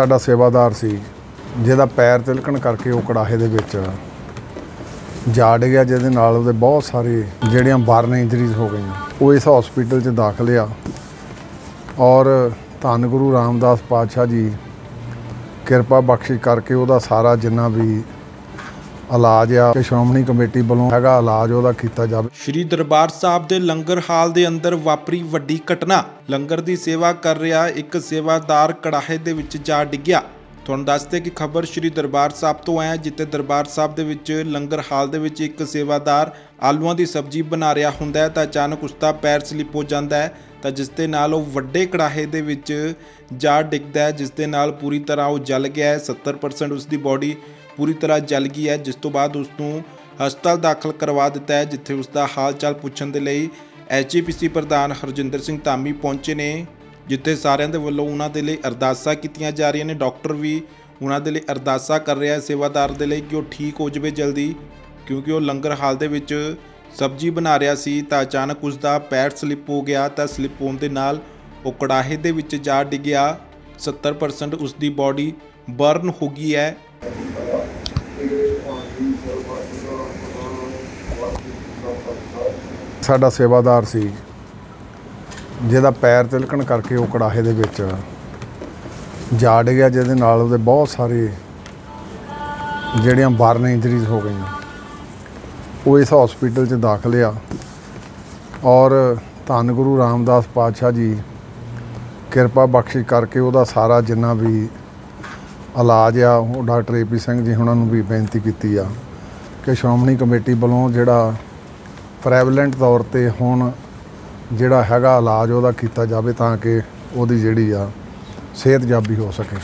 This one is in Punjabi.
ਸਾਡਾ ਸੇਵਾਦਾਰ ਸੀ, ਜਿਹਦਾ ਪੈਰ ਤਿਲਕਣ ਕਰਕੇ ਉਹ ਕੜਾਹੇ ਦੇ ਵਿੱਚ ਜਾੜ ਗਿਆ, ਜਿਹਦੇ ਨਾਲ ਉਹਦੇ ਬਹੁਤ ਸਾਰੇ ਜਿਹੜੀਆਂ ਬਾਰਨ ਇੰਜਰੀਜ਼ ਹੋ ਗਈਆਂ, ਉਹ ਇਸ ਹਸਪੀਟਲ 'ਚ ਦਾਖਲ ਆ। ਔਰ ਧੰਨ ਗੁਰੂ ਰਾਮਦਾਸ ਪਾਤਸ਼ਾਹ ਜੀ ਕਿਰਪਾ ਬਖਸ਼ਿਸ਼ ਕਰਕੇ ਉਹਦਾ ਸਾਰਾ ਜਿੰਨਾ ਵੀ ਇਲਾਜ ਆ ਕਿ ਸ਼੍ਰੋਮਣੀ ਕਮੇਟੀ ਵੱਲੋਂ ਹੈਗਾ ਇਲਾਜ ਉਹਦਾ ਕੀਤਾ ਜਾਵੇ। ਸ਼੍ਰੀ ਦਰਬਾਰ ਸਾਹਿਬ ਦੇ ਲੰਗਰ ਹਾਲ ਦੇ ਅੰਦਰ ਵਾਪਰੀ ਵੱਡੀ ਘਟਨਾ। ਲੰਗਰ ਦੀ ਸੇਵਾ ਕਰ ਰਿਹਾ ਇੱਕ ਸੇਵਾਦਾਰ ਕੜਾਹੇ ਦੇ ਵਿੱਚ ਜਾ ਡਿੱਗਿਆ। ਤੁਹਾਨੂੰ ਦੱਸਦੇ ਕਿ ਖਬਰ ਸ਼੍ਰੀ ਦਰਬਾਰ ਸਾਹਿਬ ਤੋਂ ਹੈ ਜਿੱਥੇ ਦਰਬਾਰ ਸਾਹਿਬ ਦੇ ਵਿੱਚ ਲੰਗਰ ਹਾਲ ਦੇ ਵਿੱਚ ਇੱਕ ਸੇਵਾਦਾਰ ਆਲੂਆਂ ਦੀ ਸਬਜ਼ੀ ਬਣਾ ਰਿਹਾ ਹੁੰਦਾ ਹੈ ਤਾਂ ਅਚਾਨਕ ਉਸ ਦਾ ਪੈਰ ਸਲਿਪ ਹੋ ਜਾਂਦਾ ਹੈ ਤਾਂ ਜਿਸ ਦੇ ਨਾਲ ਉਹ ਵੱਡੇ ਕੜਾਹੇ ਦੇ ਵਿੱਚ ਜਾ ਡਿੱਗਦਾ ਹੈ, ਜਿਸ ਦੇ ਨਾਲ ਪੂਰੀ ਤਰ੍ਹਾਂ ਉਹ ਜਲ ਗਿਆ ਹੈ। 70% ਉਸ ਦੀ ਬਾਡੀ ਪੂਰੀ ਤਰ੍ਹਾਂ ਜਲ ਗਈ ਹੈ, ਜਿਸ ਤੋਂ ਬਾਅਦ ਉਸ ਨੂੰ ਹਸਪਤਾਲ ਦਾਖਲ ਕਰਵਾ ਦਿੱਤਾ ਹੈ, ਜਿੱਥੇ ਉਸ ਦਾ ਹਾਲ ਚਾਲ ਪੁੱਛਣ ਦੇ ਲਈ ਐਚਜੀਪੀਸੀ ਪ੍ਰਧਾਨ ਹਰਜਿੰਦਰ ਸਿੰਘ ਧਾਮੀ ਪਹੁੰਚੇ ਨੇ, ਜਿੱਥੇ ਸਾਰਿਆਂ ਦੇ ਵੱਲੋਂ ਉਹਨਾਂ ਦੇ ਲਈ ਅਰਦਾਸਾਂ ਕੀਤੀਆਂ ਜਾ ਰਹੀਆਂ ਨੇ। ਡਾਕਟਰ ਵੀ ਉਹਨਾਂ ਦੇ ਲਈ ਅਰਦਾਸਾਂ ਕਰ ਰਿਹਾ ਹੈ, ਸੇਵਾਦਾਰ ਦੇ ਲਈ ਕਿ ਉਹ ਠੀਕ ਹੋ ਜਾਵੇ ਜਲਦੀ, ਕਿਉਂਕਿ ਉਹ ਲੰਗਰ ਹਾਲ ਦੇ ਵਿੱਚ ਸਬਜ਼ੀ ਬਣਾ ਰਿਹਾ ਸੀ, ਤਾਂ ਅਚਾਨਕ ਉਸ ਦਾ ਪੈਰ ਸਲਿੱਪ ਹੋ ਗਿਆ, ਤਾਂ ਸਲਿੱਪ ਹੋਣ ਦੇ ਨਾਲ ਉਹ ਕੜਾਹੇ ਦੇ ਵਿੱਚ ਜਾ ਡਿੱਗਿਆ। 70% ਉਸ ਦੀ ਬਾਡੀ ਬਰਨ ਹੋ ਗਈ ਹੈ। ਸਾਡਾ ਸੇਵਾਦਾਰ ਸੀ। ਜਿਹਦਾ ਪੈਰ ਤਿਲਕਣ ਕਰਕੇ ਉਹ ਕੜਾਹੇ ਦੇ ਵਿੱਚ ਜਾੜ ਗਿਆ ਜਿਹਦੇ ਨਾਲ ਉਹਦੇ ਬਹੁਤ ਸਾਰੇ ਜਿਹੜੀਆਂ ਬਰਨ ਇੰਜਰੀਜ਼ ਹੋ ਗਈਆਂ। ਉਹ ਇਸ ਹਸਪੀਟਲ 'ਚ ਦਾਖਲ ਆ। ਔਰ ਧੰਨ ਗੁਰੂ ਰਾਮਦਾਸ ਪਾਤਸ਼ਾਹ ਜੀ ਕਿਰਪਾ ਬਖਸ਼ਿਸ਼ ਕਰਕੇ ਉਹਦਾ ਸਾਰਾ ਜਿੰਨਾ ਵੀ ਇਲਾਜ ਆ, ਉਹ ਡਾਕਟਰ ਏਪੀ ਸਿੰਘ ਜੀ ਉਹਨਾਂ ਨੂੰ ਵੀ ਬੇਨਤੀ ਕੀਤੀ ਆ। ਕਿ ਸ਼੍ਰੋਮਣੀ ਕਮੇਟੀ ਵੱਲੋਂ ਜਿਹੜਾ ਪ੍ਰੈਵਲੈਂਟ ਤੌਰ ਤੇ ਹੁਣ ਜਿਹੜਾ ਹੈਗਾ ਇਲਾਜ ਉਹਦਾ ਕੀਤਾ ਜਾਵੇ ਤਾਂ ਕਿ ਉਹਦੀ ਜਿਹੜੀ ਆ ਸਿਹਤਯਾਬੀ ਹੋ ਸਕੇ।